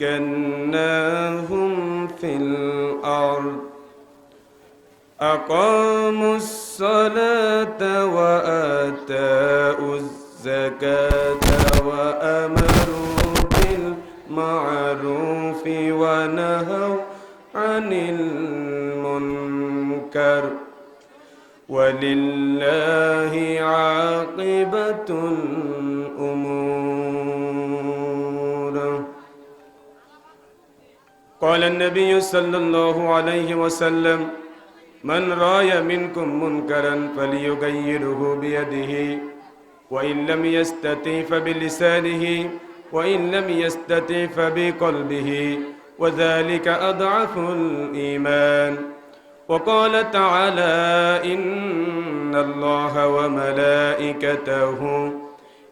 مكناهم في الأرض. أقاموا الصلاة وآتاءوا الزكاة وأمروا بالمعروف ونهوا عن المنكر. ولله عاقبة الأمور. قال النبي صلى الله عليه وسلم من راي منكم منكرا فليغيره بيده. وإن لم يستطع فبلسانه وإن لم يستطع فبقلبه وذلك أضعف الإيمان. وقال تعالى إن الله وملائكته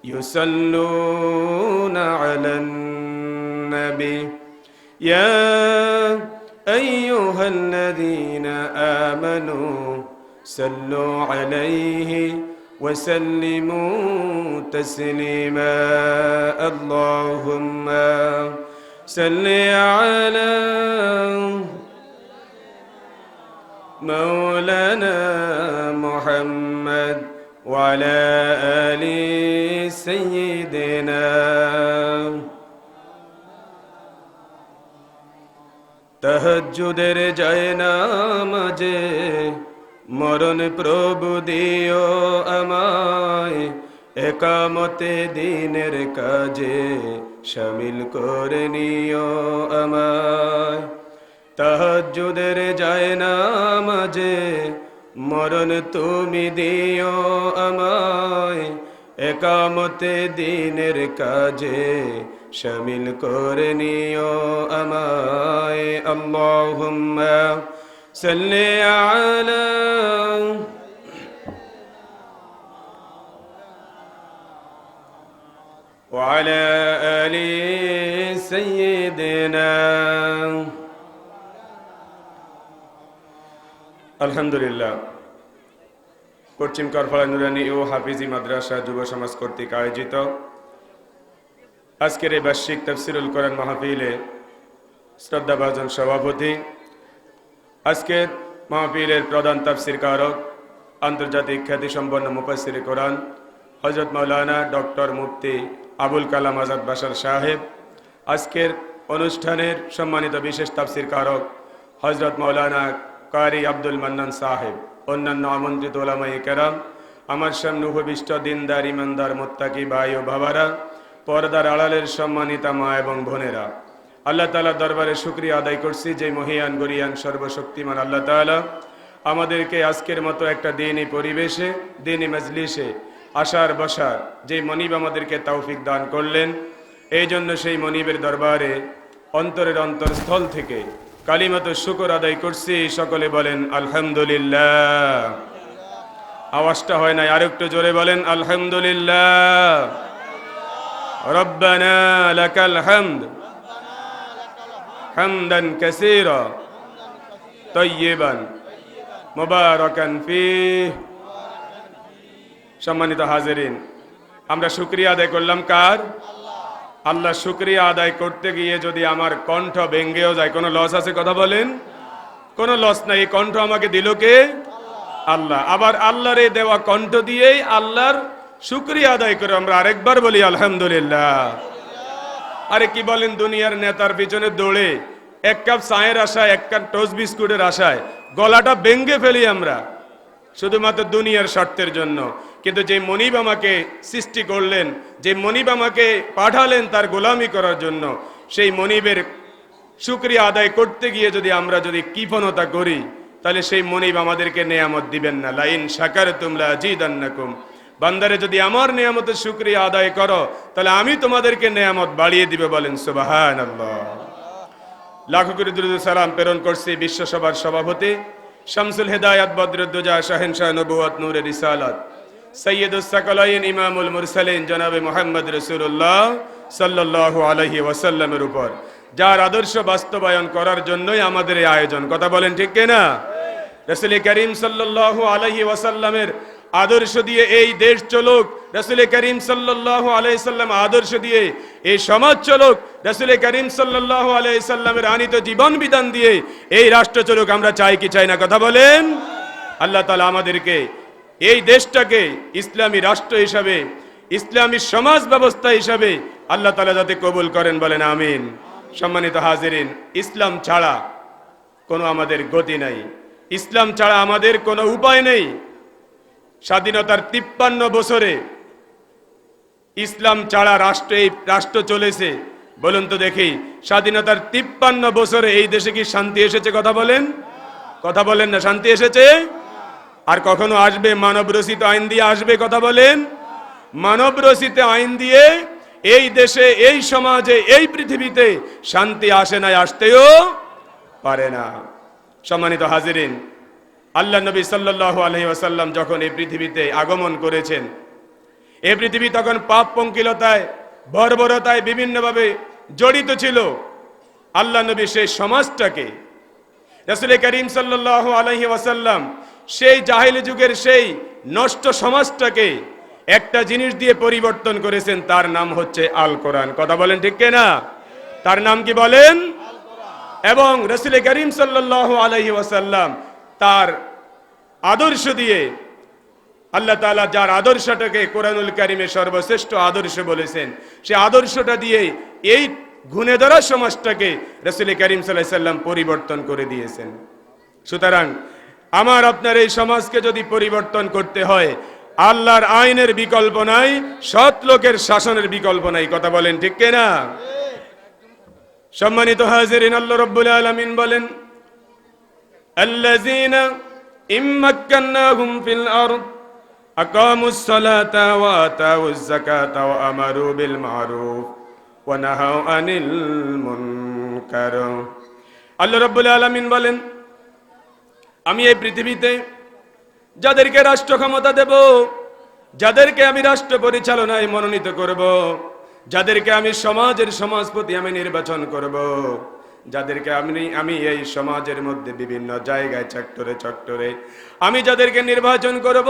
يصلون على النبي. يا أيها الذين آمنوا صلوا عليه وسلموا تسليما. اللهم صل على مولانا محمد وعلى آل سيدنا তাহাজ্জুদের যায় না মাঝে মরণ প্রভু দিও আমায়। একামতে দিনের কাজে শামিল করে নিও আমায়। তাহাজ্জুদের যায় না মাঝে মরণ তুমি দিও আমায়। একামতে দিনের কাজে শামিল করে নিও আমায় আল্লাহুম্মা সাল্লি আলা وعلى آل سيدنا আলহামদুলিল্লাহ পশ্চিম করফলা নুরানি ও হাফিজি মাদ্রাসা যুব সমাজ কর্তৃক আয়োজিত। আজকের এই বার্ষিক তফসিরুল কোরআন মাহফিলে শ্রদ্ধাভাজন সভাপতি। আজকের মাহফিলের প্রধান তাফসির কারক, আন্তর্জাতিক খ্যাতিসম্পন্ন মুফাসির কোরআন হজরত মৌলানা ডক্টর মুফতি আবুল কালাম আজাদ বাসার সাহেব। আজকের অনুষ্ঠানের সম্মানিত বিশেষ তাফসির কারক হজরত মৌলানা কারি আব্দুল মান্নান সাহেব। অন্যান্য আমন্ত্রিত ওলামাই কেরাম, আমার সামনে উপবিষ্ট দিনদার, ইমানদার, মোত্তাকি ভাই ও বাবারা, পর্দার আড়ালের সম্মানিতা মা এবং বোনেরা। আল্লাহ তালা দরবারে শুক্রিয়া আদায় করছি যে মহিয়ান, গরিয়ান, সর্বশক্তিমান আল্লাহ তালা আমাদেরকে আজকের মতো একটা দিনই পরিবেশে, দিনই মজলিসে আসার বসার যে মনিব আমাদেরকে তৌফিক দান করলেন, এই জন্য সেই মনিবের দরবারে অন্তরের অন্তরস্থল থেকে কালিমত শুকর আদায় করছি। সকলে বলেন, আলহামদুলিল্লাহ। আওয়াজটা হয় নাই আর একটু জোরে বলেন, আলহামদুলিল্লাহ। রব্বানা লাকাল হামদ। হামদান কাসীরা। তয়্যিবান মুবারাকান ফীহ। সম্মানিত হাজিরিন, আমরা শুক্রিয়া আদায় করলাম কার? আল্লাহ শুক্রিয়া আদায় করতে গিয়ে যদি আমার কণ্ঠ ভেঙ্গেও যায়, কোনো লস আছে কথা বলেন? কোনো লস নাই, এই কণ্ঠ আমাকে দিল কে? আল্লাহ। আবার আল্লাহর এই দেওয়া কণ্ঠ দিয়েই আল্লাহর শুক্রিয়া আদায় করে আমরা আরেকবার বলি, আলহামদুলিল্লাহ। আরে কি বলেন দুনিয়ার নেতার পিছনে দৌড়ে, এক কাপ চায়ের আশায়, এক কাপ টোস্ট বিস্কুটের আশায়, গলাটা ভেঙ্গে ফেলি আমরা, শুধুমাত্র দুনিয়ার স্বার্থের জন্য। কিন্তু যে মনিব আমাকে সৃষ্টি করলেন, যে মনিব আমাকে পাঠালেন তার গোলামি করার জন্য, সেই মনিবের শুক্রিয়া আদায় করতে গিয়ে যদি আমরা যদি কৃপণতা করি, তাহলে সেই মনিব আমাদেরকে নেয়ামত দিবেন না। লাইন সাকার তুমলা জিদান্নাকুম বান্দারে, যদি আমার নেয়ামতের শুক্রিয়া আদায় করো, তাহলে আমি তোমাদেরকে নেয়ামত বাড়িয়ে দিবে বলেন সুবাহান লাখো করে দুরুদ সালাম প্রেরণ করছি বিশ্বসভার সভাপতি শামসুল হেদায়াত বদরুদ্দোজা শাহেন শাহ নবুয়াত নূরের রিসালাত। সৈয়দুস সাকালাইন ইমামুল মুরসালিন জনাবে মোহাম্মদ রসুল্লাহ সাল্লাল্লাহু আলাইহি ওয়াসাল্লামের উপর। যার আদর্শ বাস্তবায়ন করার জন্যই আমাদের এই আয়োজন। কথা বলেন ঠিক কিনা? রসুল করিম সাল্লাল্লাহু আলাইহি ওয়াসাল্লামের আদর্শ দিয়ে এই দেশ চলুক, রসুল করিম সাল্লাহ আলাইসাল্লাম আদর্শ দিয়ে এই সমাজ চলুক, রসুল করিম সাল্লাহ আলাইসাল্লামের আনিত জীবন বিধান দিয়ে এই রাষ্ট্র চলুক, আমরা চাই কি চাই না? কথা বলেন। আল্লাহ তালা আমাদেরকে এই দেশটাকে ইসলামী রাষ্ট্র হিসাবে, ইসলামী সমাজ ব্যবস্থা হিসাবে আল্লাহ তালা যাতে কবুল করেন বলেন আমিন। সম্মানিত হাজিরিন, ইসলাম ছাড়া কোনো আমাদের গতি নাই। ইসলাম ছাড়া আমাদের কোনো উপায় নেই। স্বাধীনতার তিপ্পান্ন বছরে ইসলাম ছাড়া রাষ্ট্র এই রাষ্ট্র চলেছে। বলুন তো দেখি, স্বাধীনতার তিপ্পান্ন বছরে এই দেশে কি শান্তি এসেছে কথা বলেন? কথা বলেন না, শান্তি এসেছে? আর কখনো আসবে? মানব রচিত আইন দিয়ে আসবে কথা বলেন। মানব রচিত আইন দিয়ে এই দেশে, এই সমাজে, এই পৃথিবীতে শান্তি আসে না আসতেও পারে না। সম্মানিত হাজিরিন, আল্লাহ নবী সাল্লাহ আলহি ওয়াসাল্লাম যখন এই পৃথিবীতে আগমন করেছেন, এই পৃথিবী তখন পাপ পঙ্কিলতায়, বর্বরতায় বিভিন্নভাবে জড়িত ছিল। আল্লাহ নবী সেই সমাজটাকে, রসুল করিম সাল্লাহ আলহি ওয়াসাল্লাম সেই জাহিলি যুগের সেই নষ্ট সমাজটাকে একটা জিনিস দিয়ে পরিবর্তন করেছেন, তার নাম হচ্ছে আল কোরআন। কথা বলেন ঠিক না তার নাম কি বলেন? এবং রসুল করিম সাল্লাহ আলহি ওয়াসাল্লাম তার আদর্শ দিয়ে, আল্লাহ তাআলা যার আদর্শটাকে কোরআনুল কারিমে সর্বশ্রেষ্ঠ আদর্শ বলেছেন, সে আদর্শটা দিয়ে এই গুণে ধরা সমাজটাকে রসুল করিম সাল্লাহ সাল্লাম পরিবর্তন করে দিয়েছেন। সুতরাং আমার আপনার এই সমাজকে যদি পরিবর্তন করতে হয়, আল্লাহর আইনের বিকল্প নাই, সৎ লোকের শাসনের বিকল্প নাই, কথা বলেন ঠিক কেনা? সম্মানিত হাজিরিন, আল্লাহ রব্বুল আলমিন বলেন আনিল আল্লাহ রাব্বুল আলামিন বলেন আমি এই পৃথিবীতে যাদেরকে রাষ্ট্র ক্ষমতা দেব, যাদেরকে আমি রাষ্ট্র পরিচালনায় মনোনীত করব, যাদেরকে আমি সমাজের সমাজপতি আমি নির্বাচন করব, যাদেরকে আমি আমি এই সমাজের মধ্যে বিভিন্ন জায়গায় চক্টরে চক্টরে আমি যাদেরকে নির্বাচন করব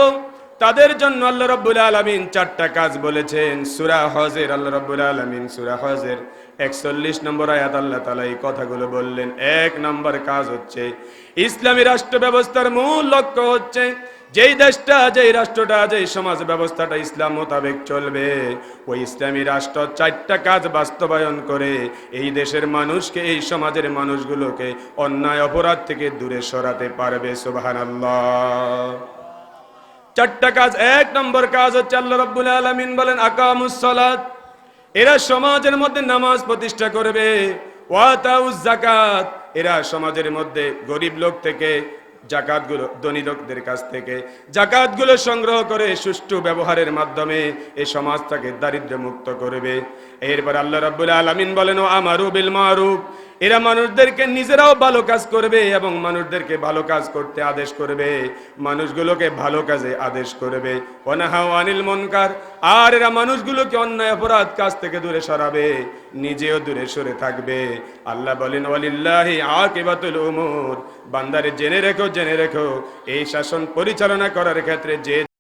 তাদের জন্য আল্লাহ রব্বুল আলমিন চারটা কাজ বলেছেন। সুরা হজের, আল্লাহ রব্বুল আলমিন সুরা হজের একচল্লিশ নম্বর আয়াত আল্লাহ তালা এই কথাগুলো বললেন। এক নম্বর কাজ হচ্ছে, ইসলামী রাষ্ট্র ব্যবস্থার মূল লক্ষ্য হচ্ছে যেই দেশটা, যেই রাষ্ট্রটা, যেই সমাজ ব্যবস্থাটা ইসলাম মোতাবেক চলবে, ওই ইসলামী রাষ্ট্র চারটা কাজ বাস্তবায়ন করে এই দেশের মানুষকে, এই সমাজের মানুষগুলোকে অন্যায় অপরাধ থেকে দূরে সরাতে পারবে সুবাহান চারটা কাজ, এক নম্বর কাজ হচ্ছে আল্লাহ রব্বুল আলমিন বলেন আকামুসলাত এরা সমাজের মধ্যে নামাজ প্রতিষ্ঠা করবে। ওয়াতাউজ জাকাত এরা সমাজের মধ্যে গরিব লোক থেকে জাকাতগুলো ধনী লোকদের কাছ থেকে জাকাতগুলো সংগ্রহ করে সুষ্ঠু ব্যবহারের মাধ্যমে এই সমাজটাকে দারিদ্র্য মুক্ত করবে। এরপর আল্লাহ রাব্বুল আলামিন বলেন, ও আমারু বিল মারুফ। এরা মানুষদেরকে নিজেরাও ভালো কাজ করবে এবং মানুষদেরকে ভালো কাজ করতে আদেশ করবে। মানুষগুলোকে ভালো কাজে আদেশ করবে। অনাহা আনিল মনকার। আর এরা মানুষগুলোকে অন্যায় অপরাধ কাজ থেকে দূরে সরাবে, নিজেও দূরে সরে থাকবে। আল্লাহ বলেন বান্দারে, জেনে রেখো জেনে রেখো। এই শাসন পরিচালনা করার ক্ষেত্রে যে